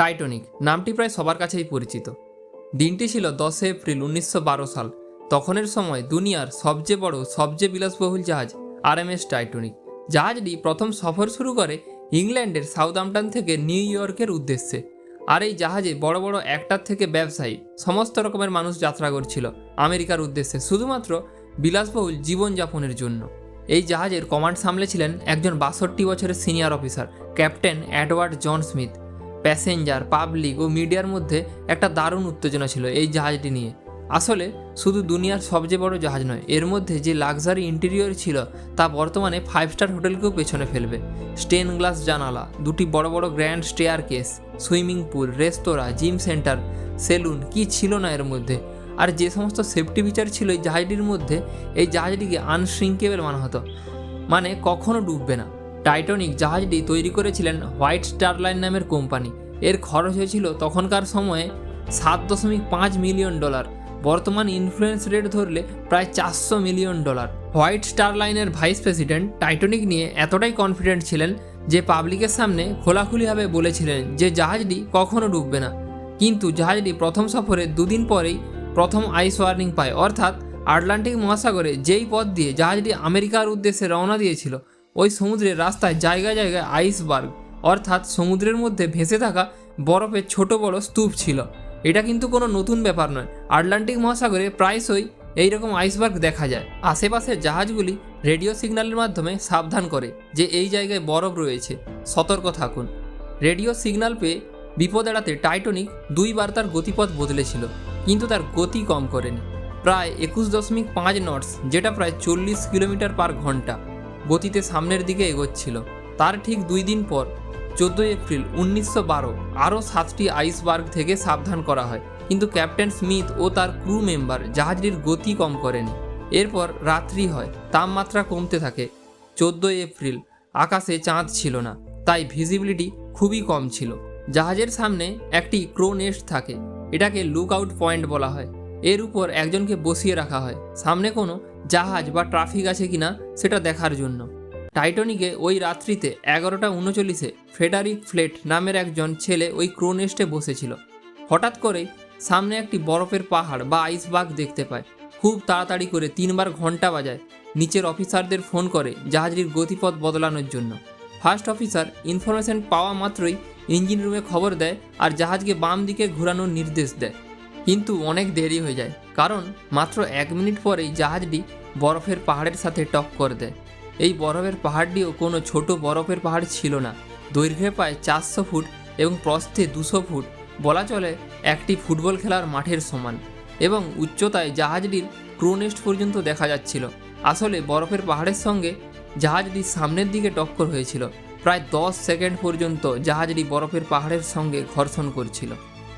Titanic নামটি প্রায় সবার কাছেই পরিচিত। দিনটি ছিল দশই এপ্রিল উনিশশো বারো সাল। তখনের সময় দুনিয়ার সবচেয়ে বড়, সবচেয়ে বিলাসবহুল জাহাজ আর আরএমএস টাইটনিক। জাহাজটি প্রথম সফর শুরু করে ইংল্যান্ডের সাউদাম্পটন থেকে নিউ ইয়র্কের উদ্দেশ্যে। আর এই জাহাজে বড় বড় একটার থেকে ব্যবসায়ী, সমস্ত রকমের মানুষ যাত্রা করছিল আমেরিকার উদ্দেশ্যে, শুধুমাত্র বিলাসবহুল জীবনযাপনের জন্য। এই জাহাজের কমান্ড সামলেছিলেন একজন বাষট্টি বছরের senior officer, captain Edward John Smith. Passenger, public ও মিডিয়ার মধ্যে একটা দারুণ উত্তেজনা ছিল এই জাহাজটি নিয়ে। আসলে শুধু দুনিয়ার সবচেয়ে বড় জাহাজ নয়, এর মধ্যে যে লাক্সারি ইন্টেরিয়র ছিল তা বর্তমানে ফাইভ স্টার হোটেলকেও পেছনে ফেলবে। স্টেন গ্লাস জানালা, দুটি বড় বড় grand staircase swimming pool, রেস্তোরাঁ, জিম সেন্টার, সেলুন, কি ছিল না এর মধ্যে? আর যে সমস্ত সেফটি ফিচার ছিল এই জাহাজটির মধ্যে, এই জাহাজটিকে আনশ্রিঙ্কেবল মানা হতো। মানে কখনো ডুববে না। টাইটনিক জাহাজটি তৈরি করেছিলেন হোয়াইট স্টার লাইন নামের কোম্পানি। এর খরচ হয়েছিল তখনকার সময়ে সাত দশমিক পাঁচ মিলিয়ন ডলার। বর্তমান ইনফ্লুয়েন্স রেট ধরলে প্রায় চারশো মিলিয়ন ডলার। হোয়াইট স্টার লাইনের ভাইস প্রেসিডেন্ট টাইটনিক নিয়ে এতটাই কনফিডেন্ট ছিলেন যে পাবলিকের সামনে খোলাখুলিভাবে বলেছিলেন যে জাহাজটি কখনো ডুববে না। কিন্তু জাহাজটি প্রথম সফরে দুদিন পরেই প্রথম আইস ওয়ার্নিং পায়। অর্থাৎ আটলান্টিক মহাসাগরে যেই পথ দিয়ে জাহাজটি আমেরিকার উদ্দেশ্যে রওনা দিয়েছিল ওই সমুদ্রের রাস্তায় জায়গায় জায়গায় আইসবার্গ, অর্থাৎ সমুদ্রের মধ্যে ভেসে থাকা বরফের ছোট বড় স্তূপ ছিল। এটা কিন্তু কোনো নতুন ব্যাপার নয়। আটলান্টিক মহাসাগরে প্রায়শই এইরকম আইসবার্গ দেখা যায়। আশেপাশের জাহাজগুলি রেডিও সিগন্যালের মাধ্যমে সাবধান করে যে এই জায়গায় বরফ রয়েছে। সতর্ক থাকুন। রেডিও সিগন্যাল পেয়ে বিপদ এড়াতে টাইটনিক দুইবার তার গতিপথ বদলেছিল, কিন্তু তার গতি কম করেনি। প্রায় একুশ দশমিক পাঁচ নটস, যেটা প্রায় চল্লিশ কিলোমিটার পার ঘণ্টা। গতিতে সামনের দিকে এগোচ্ছিল। তার ঠিক দুই দিন পর, চোদ্দোই এপ্রিল উনিশশো বারো, আরও সাতটি আইসবার্গ থেকে সাবধান করা হয়। কিন্তু ক্যাপ্টেন স্মিথ ও তার ক্রু মেম্বার জাহাজটির গতি কম করেনি। এরপর রাত্রি হয়, তাপমাত্রা কমতে থাকে। চোদ্দোই এপ্রিল, আকাশে চাঁদ ছিল না, তাই ভিজিবিলিটি খুবই কম ছিল। জাহাজের সামনে একটি ক্রো নেস্ট থাকে, এটাকে লুক আউট পয়েন্ট বলা হয়। এর উপর একজনকে বসিয়ে রাখা হয়। সামনে কোনো জাহাজ বা ট্রাফিক আছে কিনা সেটা দেখার জন্য। টাইটনিকে ওই রাত্রিতে এগারোটা উনচল্লিশে ফ্রেডারিক ফ্লেট নামের একজন ছেলে ওই ক্রোনেস্টে বসেছিল। হঠাৎ করেই সামনে একটি বরফের পাহাড় বা আইসবাগ দেখতে পায়। খুব তাড়াতাড়ি করে তিনবার ঘণ্টা বাজায়। নিচের অফিসারদের ফোন করে জাহাজটির গতিপথ বদলানোর জন্য। ফার্স্ট অফিসার ইনফরমেশন পাওয়া মাত্রই ইঞ্জিন রুমে খবর দেয় আর জাহাজকে বাম দিকে ঘোরানোর নির্দেশ দেয়। কিন্তু অনেক দেরি হয়ে যায়, কারণ মাত্র এক মিনিট পরেই জাহাজটি বরফের পাহাড়ের সাথে টক্কর দেয়। এই বরফের পাহাড়টিও কোনো ছোট বরফের পাহাড় ছিল না। দৈর্ঘ্যে প্রায় চারশো ফুট এবং প্রস্থে দুশো ফুট, বলা চলে একটি ফুটবল খেলার মাঠের সমান। এবং উচ্চতায় জাহাজটির ক্রোনেস্ট পর্যন্ত দেখা যাচ্ছিল। আসলে বরফের পাহাড়ের সঙ্গে জাহাজটি সামনের দিকে টক্কর হয়েছিল। প্রায় দশ সেকেন্ড পর্যন্ত জাহাজটি বরফের পাহাড়ের সঙ্গে ঘর্ষণ করছিল।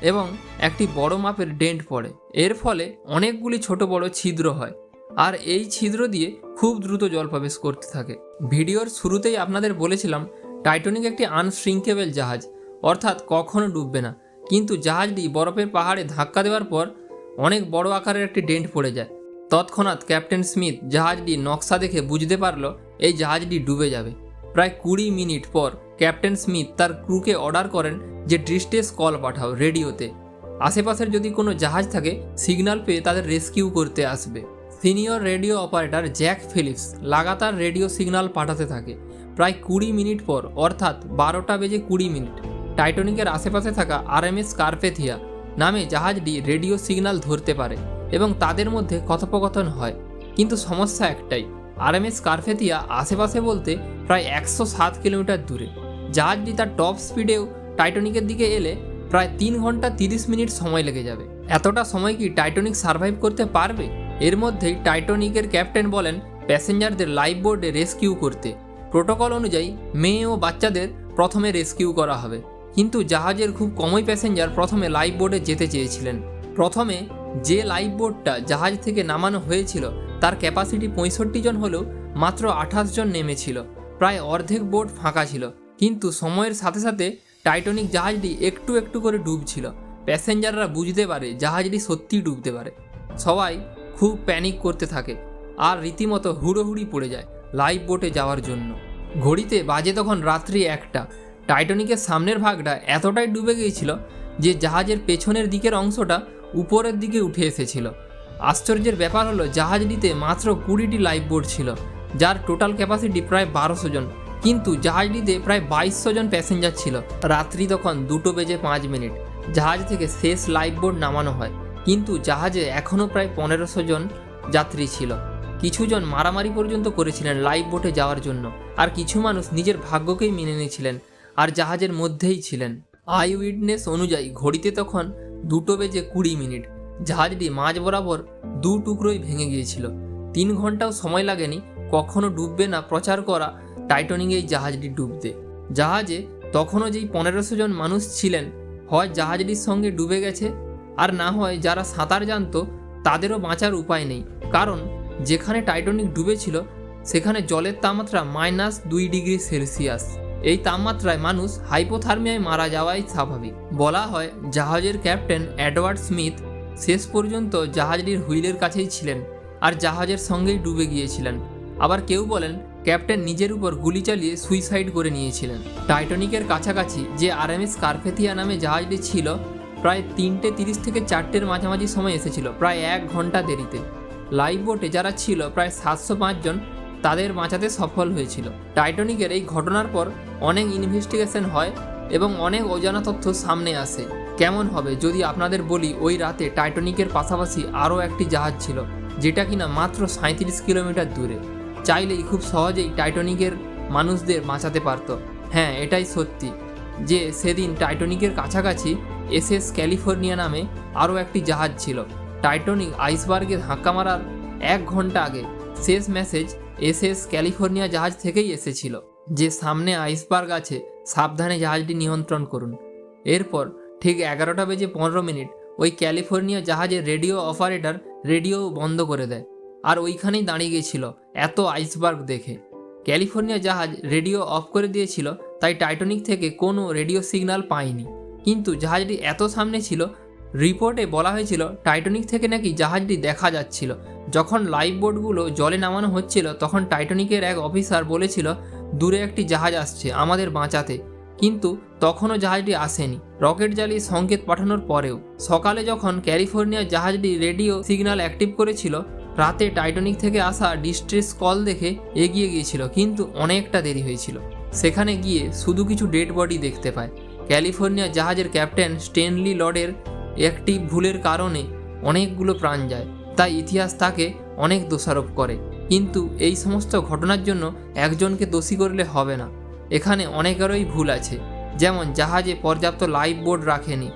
এবং একটি বড় মাপের ডেন্ট পড়ে। এর ফলে অনেকগুলি ছোট বড় ছিদ্র হয় আর এই ছিদ্র দিয়ে খুব দ্রুত জল প্রবেশ করতে থাকে। ভিডিওর শুরুতেই আপনাদের বলেছিলাম, টাইটনিক একটি আনশ্রিঙ্কেবল জাহাজ, অর্থাৎ কখনো ডুববে না। কিন্তু জাহাজটি বরফের পাহাড়ে ধাক্কা দেওয়ার পর অনেক বড় আকারের একটি ডেন্ট পড়ে যায়। তৎক্ষণাৎ ক্যাপ্টেন স্মিথ জাহাজটি নকশা দেখে বুঝতে পারল, এই জাহাজটি ডুবে যাবে। প্রায় কুড়ি মিনিট পর ক্যাপ্টেন স্মিথ তার ক্রুকে অর্ডার করেন যে ডিস্টেস কল পাঠাও রেডিওতে আশেপাশের যদি কোনো জাহাজ থাকে সিগন্যাল পেয়ে তাদের রেস্কিউ করতে আসবে। Senior radio operator Jack Phillips লাগাতার রেডিও সিগন্যাল পাঠাতে থাকে। প্রায় কুড়ি মিনিট পর, অর্থাৎ বারোটা বেজে কুড়ি মিনিট টাইটনিকের আশেপাশে থাকা আরএমএস কার্পেথিয়া নামে জাহাজটি রেডিও সিগন্যাল ধরতে পারে এবং তাদের মধ্যে কথোপকথন হয়। কিন্তু সমস্যা একটাই আরএমএস কার্পেথিয়া আশেপাশে বলতে প্রায় একশো সাত কিলোমিটার দূরে। জাহাজটি তার টপ স্পিডেও টাইটনিকের দিকে এলে প্রায় তিন ঘণ্টা তিরিশ মিনিট সময় লেগে যাবে। এতটা সময় কি টাইটনিক সার্ভাইভ করতে পারবে? এর মধ্যেই টাইটনিকের ক্যাপ্টেন বলেন প্যাসেঞ্জারদের লাইফ বোর্ডে রেস্কিউ করতে। প্রোটোকল অনুযায়ী মেয়ে ও বাচ্চাদের প্রথমে রেস্কিউ করা হবে। কিন্তু জাহাজের খুব কমই প্যাসেঞ্জার প্রথমে লাইফ বোর্ডে যেতে চেয়েছিলেন। প্রথমে যে লাইফ বোর্ডটা জাহাজ থেকে নামানো হয়েছিল, তার ক্যাপাসিটি পঁয়ষট্টি জন হলেও মাত্র আঠাশ জন নেমেছিল। প্রায় অর্ধেক বোর্ড ফাঁকা ছিল। কিন্তু সময়ের সাথে সাথে টাইটনিক জাহাজটি একটু একটু করে ডুবছিল। প্যাসেঞ্জাররা বুঝতে পারে জাহাজটি সত্যিই ডুবতে পারে। সবাই খুব প্যানিক করতে থাকে আর রীতিমতো হুড়োহুড়ি পড়ে যায় লাইফ বোটে যাওয়ার জন্য। ঘড়িতে বাজে তখন রাত্রি একটা। টাইটনিকের সামনের ভাগটা এতটাই ডুবে গিয়েছিল যে জাহাজের পেছনের দিকের অংশটা উপরের দিকে উঠে এসেছিল। আশ্চর্যের ব্যাপার হলো জাহাজটিতে মাত্র কুড়িটি লাইফ বোট ছিল, যার টোটাল ক্যাপাসিটি প্রায় বারোশো জন। কিন্তু জাহাজটিতে প্রায় বাইশশো জন প্যাসেঞ্জার ছিল। রাত্রি তখন দুটো বেজে পাঁচ মিনিট। জাহাজ থেকে শেষ লাইফ বোর্ড নামানো হয়। কিন্তু জাহাজে এখনও প্রায় পনেরোশো জন যাত্রী ছিল। কিছুজন মারামারি পর্যন্ত করেছিলেন লাইফ বোটে যাওয়ার জন্য। আর কিছু মানুষ নিজের ভাগ্যকেই মেনে নিয়েছিলেন আর জাহাজের মধ্যেই ছিলেন। আই উইটনেস অনুযায়ী ঘড়িতে তখন দুটো বেজে কুড়ি মিনিট। জাহাজটি মাঝ বরাবর দু টুকরোই ভেঙে গিয়েছিল। তিন ঘন্টাও সময় লাগেনি। কখনো ডুববে না প্রচার করা টাইটনিং এই জাহাজটি ডুবতে। জাহাজে তখনও যেই পনেরোশো জন মানুষ ছিলেন, হয় জাহাজটির সঙ্গে ডুবে গেছে, আর না হয় যারা সাঁতার জানতো, তাদেরও বাঁচার উপায় নেই। কারণ যেখানে টাইটনিক ডুবেছিল, সেখানে জলের তাপমাত্রা মাইনাস দুই ডিগ্রি সেলসিয়াস। এই তাপমাত্রায় মানুষ হাইপোথার্মিয়ায় মারা যাওয়াই স্বাভাবিক। বলা হয় জাহাজের ক্যাপ্টেন অ্যাডওয়ার্ড স্মিথ শেষ পর্যন্ত জাহাজটির হুইলের কাছেই ছিলেন, আর জাহাজের সঙ্গেই ডুবে গিয়েছিলেন। আবার কেউ বলেন, ক্যাপ্টেন নিজের উপর গুলি চালিয়ে সুইসাইড করে নিয়েছিলেন। টাইটনিকের কাছাকাছি যে আরএমএস কার্পেথিয়া নামে জাহাজটি ছিল, প্রায় তিনটে তিরিশ থেকে চারটের মাঝামাঝি সময় এসেছিল, প্রায় এক ঘণ্টা দেরিতে। লাইফ বোটে যারা ছিল, প্রায় সাতশো পাঁচজন তাদের বাঁচাতে সফল হয়েছিল। টাইটনিকের এই ঘটনার পর অনেক ইনভেস্টিগেশন হয় এবং অনেক অজানা তথ্য সামনে আসে। কেমন হবে, যদি আপনাদের বলি, ওই রাতে টাইটনিকের পাশাপাশি আরও একটি জাহাজ ছিল, যেটা কিনা মাত্র সাঁত্রিশ কিলোমিটার দূরে। চাইলেই খুব সহজেই টাইটনিকের মানুষদের বাঁচাতে পারত। হ্যাঁ এটাই সত্যি যে সেদিন টাইটনিকের কাছাকাছি এসএস ক্যালিফোর্নিয়া নামে আরও একটি জাহাজ ছিল। টাইটনিক আইসবার্গে ধাক্কা মারার এক ঘণ্টা আগে শেষ মেসেজ এসএস ক্যালিফোর্নিয়া জাহাজ থেকেই এসেছিল। যে সামনে আইসবার্গ আছে, সাবধানে জাহাজটি নিয়ন্ত্রণ করুন। এরপর ঠিক এগারোটা বেজে পনেরো মিনিট ওই ক্যালিফোর্নিয়া জাহাজের রেডিও অপারেটর রেডিও বন্ধ করে দেয়। আর ওইখানেই দাঁড়িয়ে গিয়েছিল এত আইসবার্গ দেখে। ক্যালিফোর্নিয়া জাহাজ রেডিও অফ করে দিয়েছিল, তাই টাইটনিক থেকে কোনো রেডিও সিগন্যাল পায়নি। কিন্তু জাহাজটি এত সামনে ছিল, রিপোর্টে বলা হয়েছিল টাইটনিক থেকে নাকি জাহাজটি দেখা যাচ্ছিল। যখন লাইফ বোটগুলো জলে নামানো হচ্ছিল, তখন টাইটনিকের এক অফিসার বলেছিল, দূরে একটি জাহাজ আসছে, আমাদের বাঁচাতে। কিন্তু তখনও জাহাজটি আসেনি, রকেট জ্বালিয়ে সংকেত পাঠানোর পরেও। সকালে যখন ক্যালিফোর্নিয়া জাহাজটি রেডিও সিগন্যাল অ্যাক্টিভ করেছিল রাতে টাইটনিক থেকে আসা ডিস্ট্রেস কল দেখে এগিয়ে গিয়েছিল, কিন্তু অনেকটা দেরি হয়েছিল। সেখানে গিয়ে শুধু কিছু ডেড বডি দেখতে পায়। ক্যালিফোর্নিয়া জাহাজের ক্যাপ্টেন স্টেনলি লর্ডের একটি ভুলের কারণে অনেকগুলো প্রাণ যায়, তাই ইতিহাস তাকে অনেক দোষারোপ করে। কিন্তু এই সমস্ত ঘটনার জন্য একজনকে দোষী করলে হবে না। এখানে অনেকেরই ভুল আছে, যেমন জাহাজে পর্যাপ্ত লাইফ বোর্ড রাখেনি,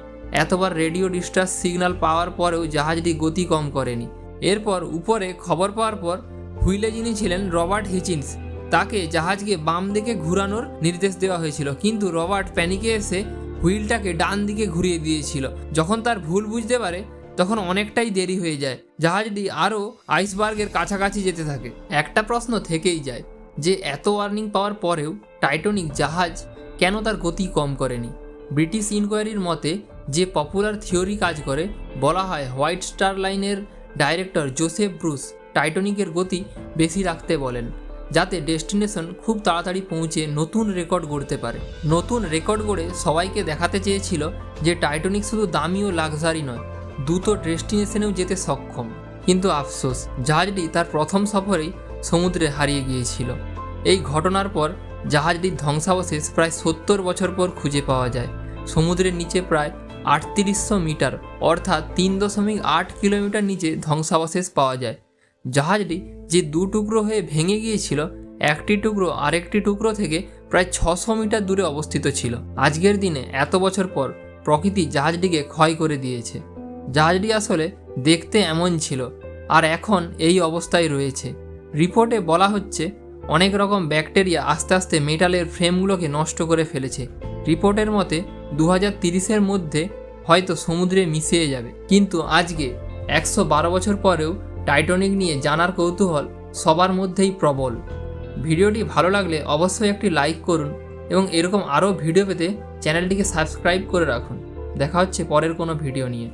এতবার রেডিও ডিস্টার্স সিগন্যাল পাওয়ার পরেও জাহাজটি গতি কম করেনি। এরপর উপরে খবর পাওয়ার পর হুইলে যিনি ছিলেন রবার্ট হিচিন্স, তাকে জাহাজকে বাম দিকে ঘুরানোর নির্দেশ দেওয়া হয়েছিল। কিন্তু রবার্ট প্যানিকে এসে হুইলটাকে ডান দিকে ঘুরিয়ে দিয়েছিল। যখন তার ভুল বুঝতে পারে, তখন অনেকটাই দেরি হয়ে যায়। জাহাজটি আরও আইসবার্গের কাছাকাছি যেতে থাকে। একটা প্রশ্ন থেকেই যায় যে, এত ওয়ার্নিং পাওয়ার পরেও টাইটনিক জাহাজ কেন তার গতি কম করেনি? ব্রিটিশ ইনকোয়ারির মতে, যে পপুলার থিওরি কাজ করে, বলা হয় হোয়াইট স্টার লাইনের ডাইরেক্টর জোসেফ ব্রুস টাইটনিকের গতি বেশি রাখতে বলেন, যাতে ডেস্টিনেশন খুব তাড়াতাড়ি পৌঁছে নতুন রেকর্ড গড়তে পারে। নতুন রেকর্ড গড়ে সবাইকে দেখাতে চেয়েছিল যে টাইটনিক শুধু দামি ও লাক্সারি নয়, দ্রুত ডেস্টিনেশনেও যেতে সক্ষম। কিন্তু আফসোস, জাহাজটি তার প্রথম সফরেই সমুদ্রে হারিয়ে গিয়েছিল। এই ঘটনার পর জাহাজটির ধ্বংসাবশেষ প্রায় সত্তর বছর পর খুঁজে পাওয়া যায়। সমুদ্রের নিচে প্রায় আটত্রিশশো মিটার, অর্থাৎ তিন দশমিক আট কিলোমিটার নিচে ধ্বংসাবশেষ পাওয়া যায়। জাহাজটি যে দু টুকরো হয়ে ভেঙে গিয়েছিল, একটি টুকরো আরেকটি টুকরো থেকে প্রায় ছশো মিটার দূরে অবস্থিত ছিল। আজকের দিনে এত বছর পর প্রকৃতি জাহাজটিকে ক্ষয় করে দিয়েছে। জাহাজটি আসলে দেখতে এমন ছিল, আর এখন এই অবস্থায় রয়েছে। রিপোর্টে বলা হচ্ছে, অনেক রকম ব্যাকটেরিয়া আস্তে আস্তে মেটালের ফ্রেমগুলোকে নষ্ট করে ফেলেছে। রিপোর্টের মতে দু হাজার তিরিশের মধ্যে হয়তো সমুদ্রে মিশিয়ে যাবে। কিন্তু আজকে, একশো বারো বছর পরেও টাইটনিক নিয়ে জানার কৌতূহল সবার মধ্যেই প্রবল। ভিডিওটি ভালো লাগলে অবশ্যই একটি লাইক করুন এবং এরকম আরও ভিডিও পেতে চ্যানেলটিকে সাবস্ক্রাইব করে রাখুন। দেখা হচ্ছে পরের কোনো ভিডিও নিয়ে।